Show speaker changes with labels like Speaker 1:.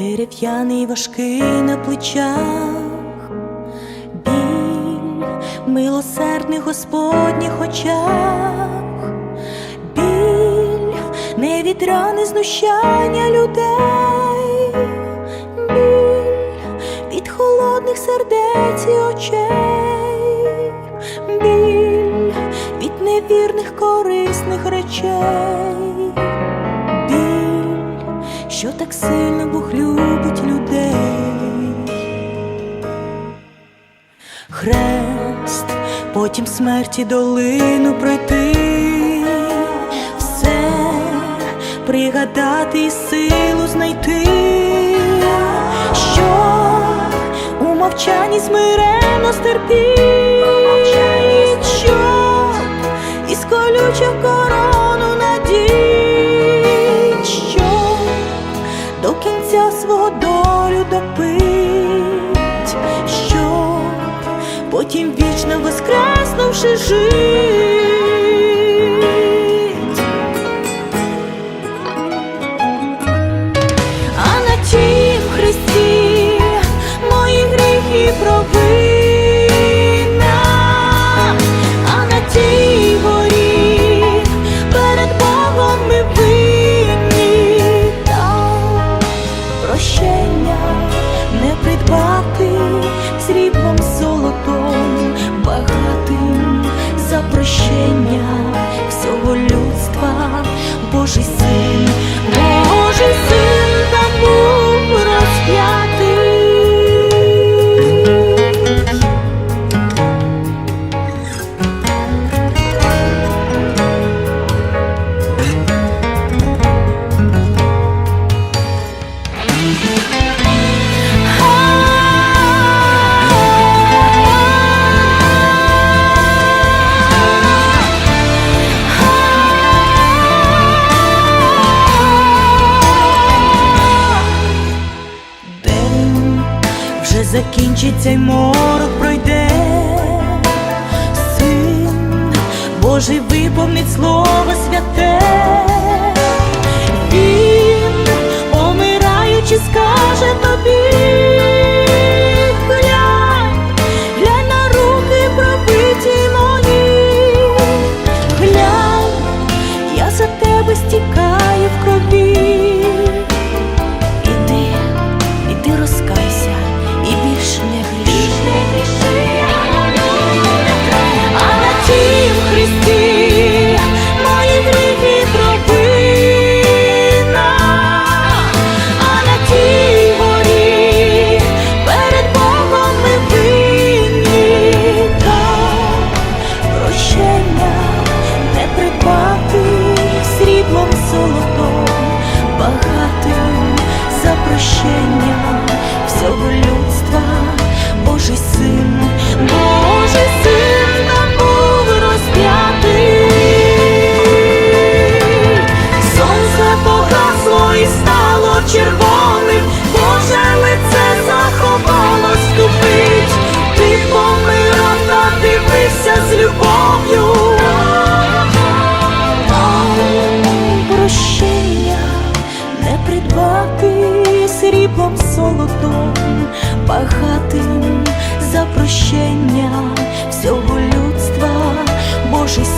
Speaker 1: Дерев'яний важкий на плечах, милосердних Господніх очах, біль не від рани знущання людей, біль від холодних сердець і очей, біль від невірних корисних речей. Біль, що так сильно Бог любить людей. Хрест, потім смерті долину пройти, все пригадати і силу знайти, що у мовчанні смиренно стерпіть, що із колюча корону надіть, що до кінця свого долю допить, потім вічно воскреснувши жить. Закінчиться й морок пройде, син Божий виповнить слово святе, за прощення всього сріблом солодом, багатим за прощення всього людства, Божий.